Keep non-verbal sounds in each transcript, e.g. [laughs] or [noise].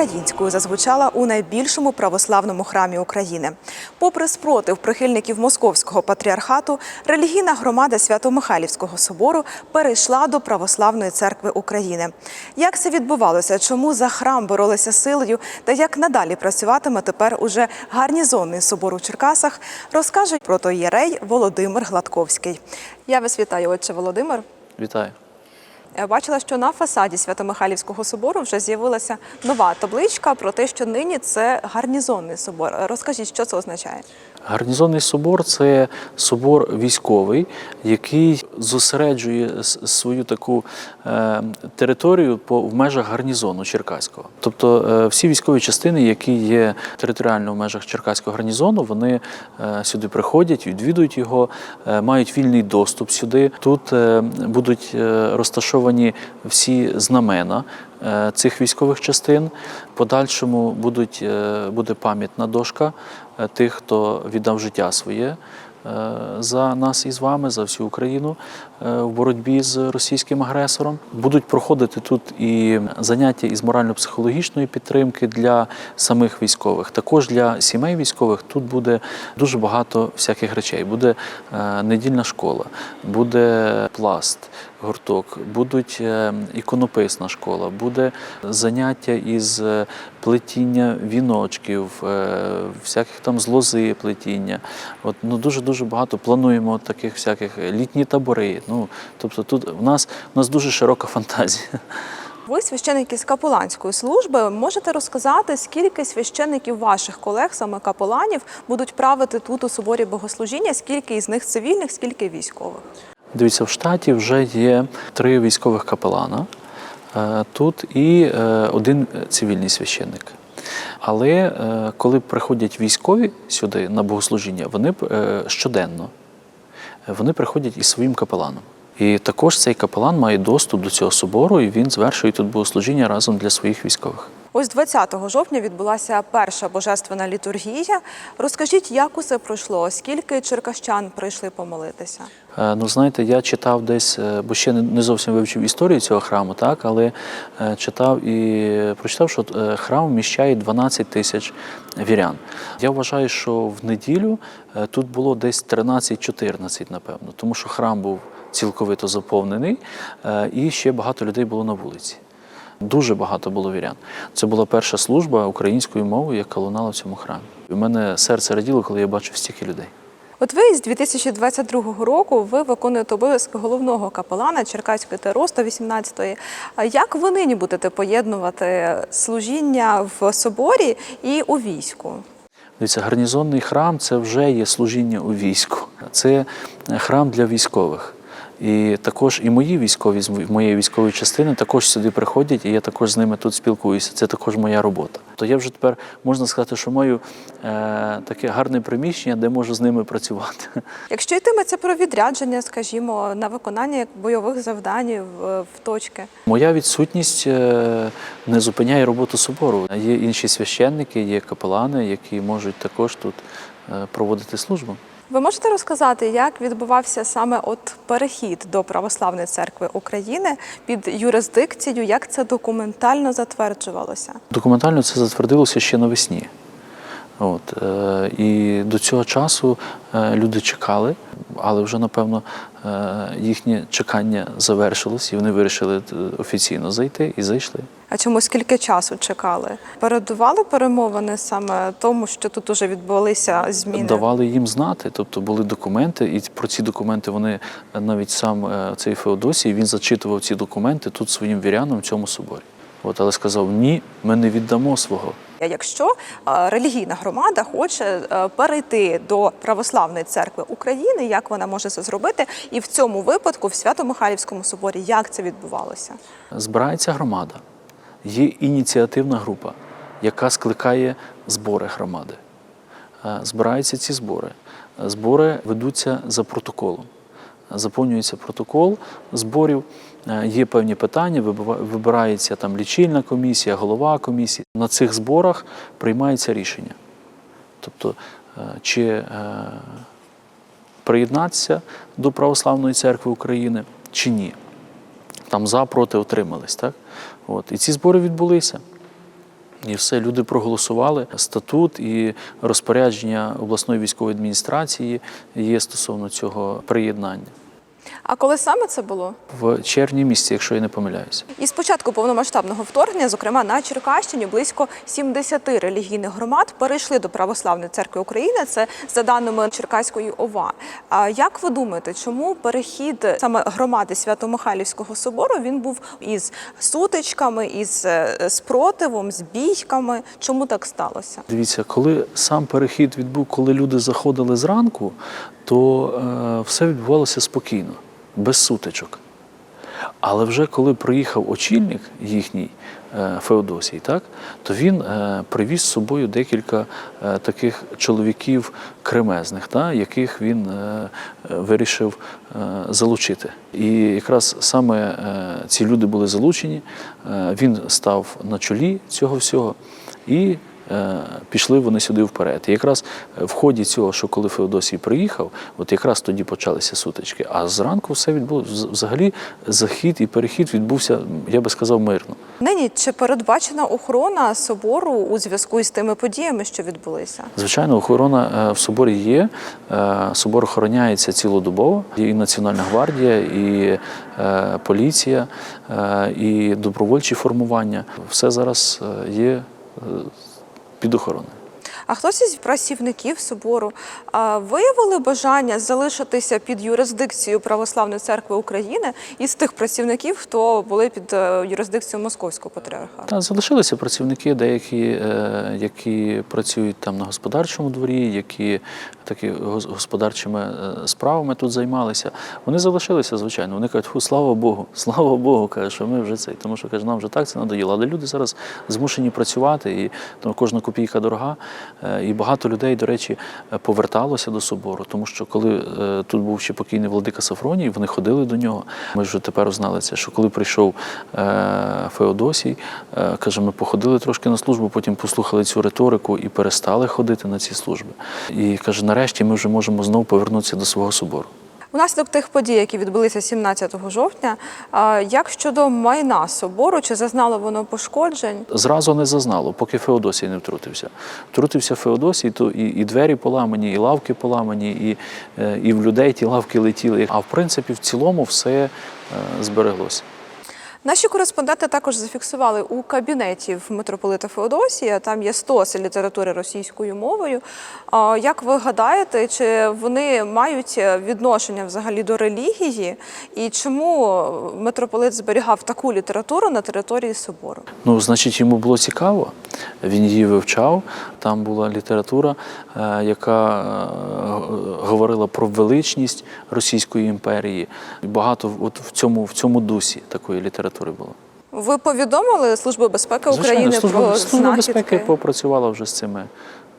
Українською зазвучала у найбільшому православному храмі України. Попри спротив прихильників московського патріархату, релігійна громада Свято-Михайлівського собору перейшла до Православної церкви України. Як це відбувалося? Чому за храм боролися силою та як надалі працюватиме тепер уже гарнізонний собор у Черкасах, розкаже протоєрей Володимир Гладковський. Я вас вітаю, отче Володимир. Вітаю. Бачила, що на фасаді Свято-Михайлівського собору вже з'явилася нова табличка про те, що нині це гарнізонний собор. Розкажіть, що це означає? Гарнізонний собор це собор військовий, який зосереджує свою таку е, територію по в межах гарнізону Черкаського. Тобто е, всі військові частини, які є територіально в межах Черкаського гарнізону, вони е, сюди приходять, відвідують його, мають вільний доступ сюди. Тут будуть розташовані всі знамена. Цих військових частин подальшому будуть, буде пам'ятна дошка тих, хто віддав життя своє е, за нас і з вами, за всю Україну е, в боротьбі з російським агресором. Будуть проходити тут і заняття із морально-психологічної підтримки для самих військових. Також для сімей військових тут буде дуже багато всяких речей. Буде е, недільна школа, буде пласт. Гурток, будуть е, іконописна школа, буде заняття із е, плетіння віночків, е, всяких там з лози плетіння. От ну дуже дуже багато плануємо таких всяких літні табори. Ну тобто, тут в нас в нас дуже широка фантазія. Ви священники з капеланської служби. Можете розказати, скільки священників ваших колег, саме капеланів, будуть правити тут у соборі богослужіння? Скільки із них цивільних, скільки військових? Дивіться, в штаті вже є три військових капелана е, тут і е, один цивільний священник. Але е, коли приходять військові сюди на богослужіння, вони щоденно вони приходять із своїм капеланом. І також цей капелан має доступ до цього собору, і він звершує тут богослужіння разом для своїх військових. Ось 20 жовтня відбулася перша божественна літургія. Розкажіть, як усе пройшло? Скільки черкащан прийшли помолитися? Е, Ну, знаєте, я читав десь, е, бо ще не- зовсім вивчив історію цього храму, так, але е, читав і прочитав, що храм вміщає 12 тисяч вірян. Я вважаю, що в неділю тут було десь 13-14, напевно, тому що храм був цілковито заповнений, і ще багато людей було на вулиці. Дуже багато було вірян. Це була перша служба українською мовою, яка лунала в цьому храмі. У мене серце раділо, коли я бачив стільки людей. От ви з 2022 року ви виконуєте обов'язки головного капелана Черкаської ТРО 118-ї. А Як ви нині будете поєднувати служіння в соборі і у війську? Дивіться, гарнізонний храм це вже є служіння у війську. Це храм для військових. І також і мої військові з моєї військової частини також сюди приходять, і я також з ними тут спілкуюся. Це також моя робота. То я вже тепер можна сказати, що маю е, таке гарне приміщення, де можу з ними працювати. Якщо йтиметься про відрядження, скажімо, на виконання бойових завдань в, в точки. Моя відсутність е, не зупиняє роботу собору. Є інші священники, є капелани, які можуть також тут е, проводити службу. Ви можете розказати, як відбувався саме от перехід до Православної церкви України під юрисдикцією, як це документально затверджувалося? Документально це затвердилося ще навесні. От, е, і до цього часу е, люди чекали, але вже, напевно, е, їхнє чекання завершилось, і вони вирішили офіційно зайти і зайшли. А чому скільки часу чекали? Передували перемовини саме тому, що тут уже відбулися зміни? Давали їм знати, тобто були документи, і про ці документи вони навіть сам цей Феодосій він зачитував ці документи тут своїм вірянам в цьому соборі. От, але сказав: ні, ми не віддамо свого. Якщо релігійна громада хоче е, перейти до Православної церкви України, як вона може це зробити? І в цьому випадку в Свято-Михайлівському соборі як це відбувалося? Збирається громада, є ініціативна група, яка скликає збори громади. Е, Збираються ці збори. Збори ведуться за протоколом. Заповнюється протокол зборів, е, є певні питання, вибирається там лічильна комісія, голова комісії. На цих зборах приймається рішення. Тобто, е, чи е, приєднатися до Православної церкви України, чи ні там за, проти отримались. Так? От. І ці збори відбулися. І все, люди проголосували. Статут і розпорядження обласної військової адміністрації є стосовно цього приєднання А коли саме це було? в червні місяці, якщо я не помиляюся. І з початку повномасштабного вторгнення, зокрема на Черкащині, близько 70 релігійних громад перейшли до Православної церкви України. Це за даними Черкаської ОВА. А як ви думаєте, чому перехід саме громади Свято-Михайлівського собору він був із сутичками, із е, спротивом, з бійками? Чому так сталося? Дивіться, коли сам перехід відбув, коли люди заходили зранку, то е, все відбувалося спокійно, без сутичок. Але вже коли приїхав очільник їхній е, Феодосій, так, то він е, привіз з собою декілька е, таких чоловіків кремезних, та, яких він вирішив залучити. І якраз саме ці люди були залучені, він став на чолі цього всього. І пішли вони сюди вперед. І якраз в ході цього, що коли Феодосій приїхав, от якраз тоді почалися сутички. А зранку все відбулося. Взагалі захід і перехід відбувся, я би сказав, мирно. Нині чи передбачена охорона собору у зв'язку із тими подіями, що відбулися? Звичайно, охорона е, в соборі є. Е, Собор охороняється цілодобово. І Національна гвардія, і е, поліція, е, і добровольчі формування. Все зараз е, є е, під охороною. А хтось із працівників собору виявили бажання залишитися під юрисдикцією Православної церкви України із тих працівників, хто були під е, юрисдикцією Московського патріархату? Та залишилися працівники, деякі, е, які працюють там на господарчому дворі, які такі господарчими е, справами тут займалися. Вони залишилися, звичайно. Вони кажуть, «Фу, слава Богу, [laughs] слава Богу, каже, що ми вже цей, тому що каже, нам вже так це надоїло. Але люди зараз змушені працювати, і тому кожна копійка дорога. Е, І багато людей, до речі, е, поверталося до собору, тому що коли е, тут був ще покійний владика Сафроній, вони ходили до нього. Ми вже тепер узнали це, що коли прийшов Феодосій, каже, ми походили трошки на службу, потім послухали цю риторику і перестали ходити на ці служби. І каже, нарешті ми вже можемо знову повернутися до свого собору. Унаслідок тих подій, які відбулися 17 жовтня, як щодо майна собору, чи зазнало воно пошкоджень? Зразу не зазнало, поки Феодосій не втрутився. Втрутився Феодосій, то і, і двері поламані, і лавки поламані, і, е, і в людей ті лавки летіли. А в принципі, в цілому все е, збереглося. Наші кореспонденти також зафіксували у кабінеті в митрополита Феодосія. Там є стоси літератури російською мовою. Як ви гадаєте, чи вони мають відношення взагалі до релігії? І чому митрополит зберігав таку літературу на території собору? Ну, значить, йому було цікаво. Він її вивчав. Там була література, е, яка е, говорила про величність Російської імперії. Багато от в цьому, в цьому дусі такої літератури було. Ви повідомили Службу безпеки Звичайно, України служба, про служба знахідки? безпеки попрацювала вже з цими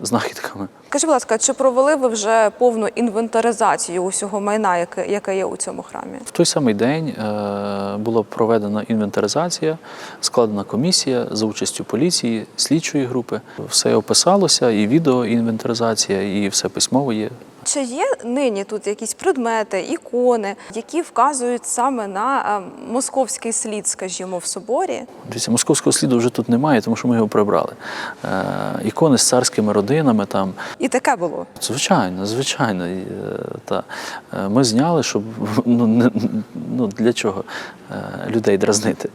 знахідками. Скажіть, будь ласка, чи провели ви вже повну інвентаризацію усього майна, яке, яке є у цьому храмі? В той самий день е, була проведена інвентаризація, складена комісія за участю поліції, слідчої групи. Все описалося, і відеоінвентаризація, і все письмово є. Чи є нині тут якісь предмети, ікони, які вказують саме на е, московський слід, скажімо, в соборі? Дивіться, московського сліду вже тут немає, тому що ми його прибрали. Е, ікони з царськими родинами там. І таке було. Звичайно, звичайно. е, Та. Е, Ми зняли, щоб [laughs] ну, не, ну, для чого е, людей дразнити.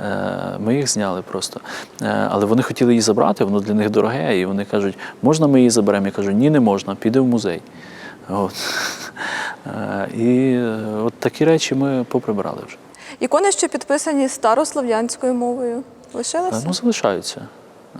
Е, Ми їх зняли просто. Е, Але вони хотіли її забрати, воно для них дороге, і вони кажуть, можна ми її заберемо? Я кажу, ні, не можна, піди в музей. От. Е, [laughs] І е, от такі речі ми поприбрали вже. Ікони, що підписані старослов'янською мовою, Е, лишилися? Ну, залишаються.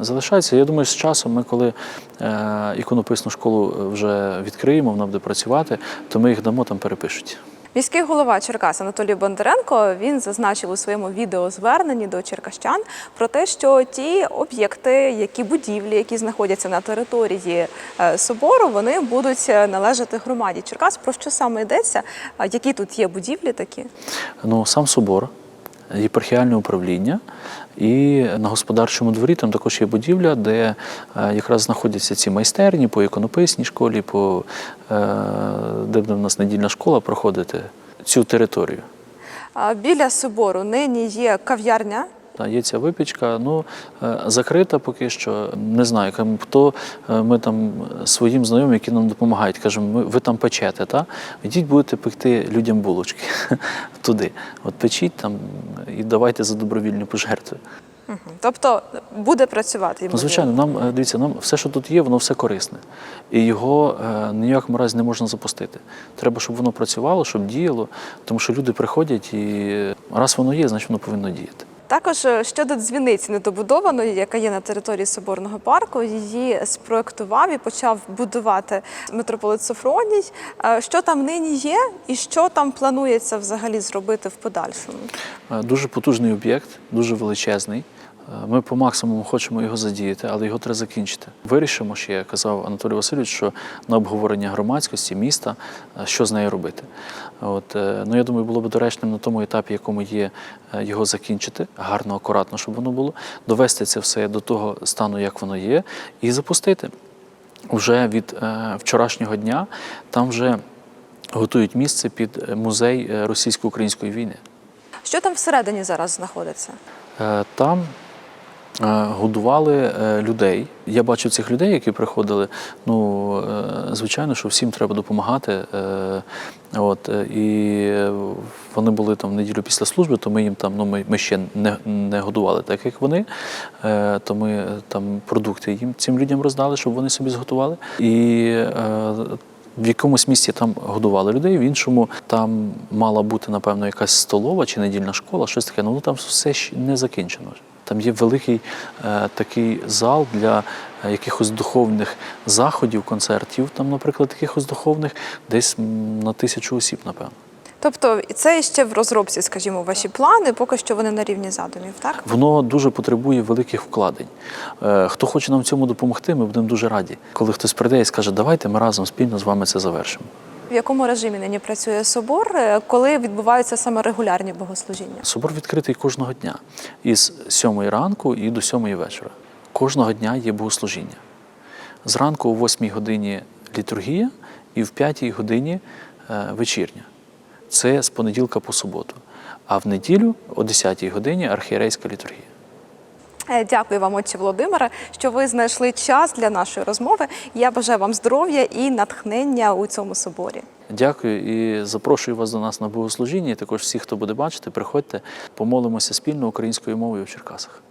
Залишаються. Я думаю, з часом ми, коли е, іконописну школу вже відкриємо, вона буде працювати, то ми їх дамо, там перепишуть. Міський голова Черкас Анатолій Бондаренко він зазначив у своєму відеозверненні до черкащан про те, що ті об'єкти, які будівлі, які знаходяться на території е, собору, вони будуть е, належати громаді Черкас. Про що саме йдеться? Які тут є будівлі такі? Ну, сам собор, єпархіальне управління, і на господарчому дворі там також є будівля, де е, якраз знаходяться ці майстерні по іконописній школі, по, е, де в нас недільна школа проходити цю територію. Біля собору нині є кав'ярня. Та, є ця випічка, ну е, закрита поки що. Не знаю, хто е, ми там своїм знайомим, які нам допомагають, кажемо, ми, ви там печете, та? Йдіть будете пекти людям булочки [laughs] туди. От печіть там і давайте за добровільні пожертви. Тобто буде працювати. Ну, звичайно, нам е, дивіться, нам все, що тут є, воно все корисне. І його е, ніякому разі не можна запустити. Треба, щоб воно працювало, щоб діяло, тому що люди приходять і раз воно є, значить воно повинно діяти. Також е, щодо дзвіниці недобудованої, яка є на території Соборного парку, її спроектував і почав будувати митрополит Софроній. Е, Що там нині є, і що там планується взагалі зробити в подальшому? Е, Дуже потужний об'єкт, дуже величезний. Е, Ми по максимуму хочемо його задіяти, але його треба закінчити. Вирішимо ще, казав Анатолій Васильович, що на обговорення громадськості міста, е, що з нею робити. От, е, ну, я думаю, було б доречним на тому етапі, якому є, його закінчити, гарно, акуратно, щоб воно було, довести це все до того стану, як воно є, і запустити. Уже від е, вчорашнього дня там вже готують місце під музей російсько-української війни. Що там всередині зараз знаходиться? Там годували е, людей. Я бачив цих людей, які приходили. Ну, е, звичайно, що всім треба допомагати. Е, От, е, і вони були там неділю після служби, то ми їм там, ну ми, ми ще не, не годували так, як вони. Е, То ми е, там продукти їм цим людям роздали, щоб вони собі зготували. І е, в якомусь місці там годували людей, в іншому там мала бути, напевно, якась столова чи недільна школа, щось таке. Ну там все ще не закінчено. Там є великий е, такий зал для е, якихось духовних заходів, концертів, там, наприклад, якихось духовних, десь на тисячу осіб, напевно. Тобто це ще в розробці, скажімо, ваші плани, поки що вони на рівні задумів, так? Воно дуже потребує великих вкладень. Е, Хто хоче нам в цьому допомогти, ми будемо дуже раді. Коли хтось прийде і скаже, давайте ми разом спільно з вами це завершимо. В якому режимі нині працює собор, е, коли відбуваються саме регулярні богослужіння? Собор відкритий кожного дня із 7 ранку і до 7 вечора. Кожного дня є богослужіння. Зранку о 8 годині літургія і в 5 годині е, вечірня. Це з понеділка по суботу. А в неділю о 10 годині архієрейська літургія. Е, Дякую вам, отче Володимире, що ви знайшли час для нашої розмови. Я бажаю вам здоров'я і натхнення у цьому соборі. Дякую і запрошую вас до нас на богослужіння. І також всіх, хто буде бачити, приходьте, помолимося спільно українською мовою в Черкасах.